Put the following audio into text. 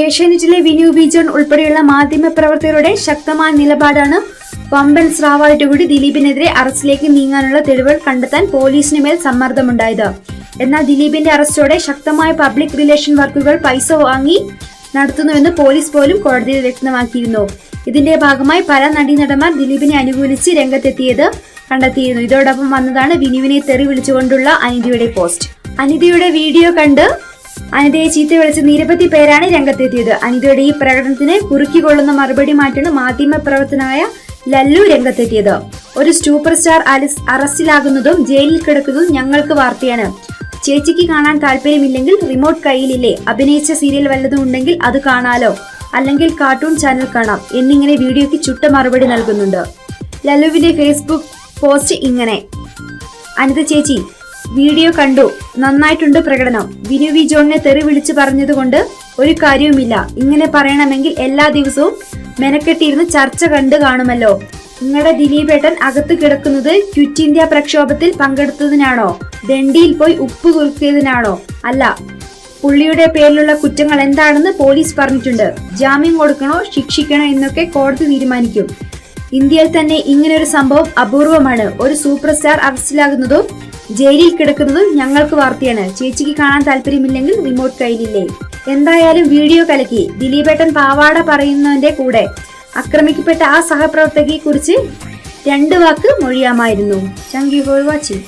ഏഷ്യാനെറ്റിലെ വിനു ബിജോൺ ഉൾപ്പെടെയുള്ള മാധ്യമ പ്രവർത്തകരുടെ ശക്തമായ നിലപാടാണ് വമ്പൻ സ്രാവായിട്ടുകൂടി ദിലീപിനെതിരെ അറസ്റ്റിലേക്ക് നീങ്ങാനുള്ള തെളിവുകൾ കണ്ടെത്താൻ പോലീസിന് മേൽ സമ്മർദ്ദമുണ്ടായത്. എന്നാൽ ദിലീപിന്റെ അറസ്റ്റോടെ ശക്തമായ പബ്ലിക് റിലേഷൻ വർക്കുകൾ പൈസ വാങ്ങി നടത്തുന്നുവെന്ന് പോലീസ് പോലും കോടതിയിൽ വ്യക്തമാക്കിയിരുന്നു. ഇതിന്റെ ഭാഗമായി പല നടീനടന്മാർ ദിലീപിനെ അനുകൂലിച്ച് രംഗത്തെത്തിയത് കണ്ടെത്തിയിരുന്നു. ഇതോടൊപ്പം വന്നതാണ് വിനുവിനെ തെറി വിളിച്ചുകൊണ്ടുള്ള അനിതയുടെ പോസ്റ്റ്. അനിതയുടെ വീഡിയോ കണ്ട് അനിതയെ ചീത്ത വിളിച്ച് നിരവധി പേരാണ് രംഗത്തെത്തിയത്. അനിതയുടെ ഈ പ്രകടനത്തിന് കുറുക്കിക്കൊള്ളുന്ന മറുപടി മാറ്റാണ് മാധ്യമ പ്രവർത്തനായ ലല്ലു രംഗത്തെത്തിയത്. ഒരു സൂപ്പർ സ്റ്റാർ അലിസ് അറസ്റ്റിലാകുന്നതും ജയിലിൽ കിടക്കുന്നതും ഞങ്ങൾക്ക് വാർത്തയാണ്. ചേച്ചിക്ക് കാണാൻ താല്പര്യമില്ലെങ്കിൽ റിമോട്ട് കയ്യിലില്ലേ? അഭിനയിച്ച സീരിയൽ വല്ലതും ഉണ്ടെങ്കിൽ അത് കാണാലോ? അല്ലെങ്കിൽ കാർട്ടൂൺ ചാനൽ കാണാം. എന്നിങ്ങനെ വീഡിയോയ്ക്ക് ചുട്ട മറുപടി നൽകുന്നുണ്ട്. ലല്ലുവിന്റെ ഫേസ്ബുക്ക് പോസ്റ്റ് ഇങ്ങനെ. അനിത ചേച്ചി വീഡിയോ കണ്ടു. നന്നായിട്ടുണ്ട് പ്രകടനം. വിനു വി ജോണിനെ തെറി വിളിച്ചു പറഞ്ഞതുകൊണ്ട് ഒരു കാര്യവുമില്ല. ഇങ്ങനെ പറയണമെങ്കിൽ എല്ലാ ദിവസവും മെനക്കെട്ടിരുന്ന് ചർച്ച കണ്ടു കാണുമല്ലോ. നിങ്ങളുടെ ദിലീപേട്ടൻ അകത്ത് കിടക്കുന്നത് ക്വിറ്റ് ഇന്ത്യ പ്രക്ഷോഭത്തിൽ പങ്കെടുത്തതിനാണോ? ദണ്ഡിയിൽ പോയി ഉപ്പ് കുറുക്കിയതിനാണോ? അല്ല. പുള്ളിയുടെ പേരിലുള്ള കുറ്റങ്ങൾ എന്താണെന്ന് പോലീസ് പറഞ്ഞിട്ടുണ്ട്. ജാമ്യം കൊടുക്കണോ ശിക്ഷിക്കണോ എന്നൊക്കെ കോടതി തീരുമാനിക്കും. ഇന്ത്യയിൽ തന്നെ ഇങ്ങനൊരു സംഭവം അപൂർവമാണ്. ഒരു സൂപ്പർ സ്റ്റാർ അറസ്റ്റിലാകുന്നതും ജയിലിൽ കിടക്കുന്നത് ഞങ്ങൾക്ക് വാർത്തയാണ്. ചേച്ചിക്ക് കാണാൻ താല്പര്യമില്ലെങ്കിൽ റിമോട്ട് കയ്യിലില്ലേ. എന്തായാലും വീഡിയോ കലക്കി. ദിലീപേട്ടൻ പാവാട പറയുന്നതിന്റെ കൂടെ ആക്രമിക്കപ്പെട്ട ആ സഹപ്രവർത്തകയെ കുറിച്ച് രണ്ട് വാക്ക് മൊഴിയാമായിരുന്നു. Thank you for watching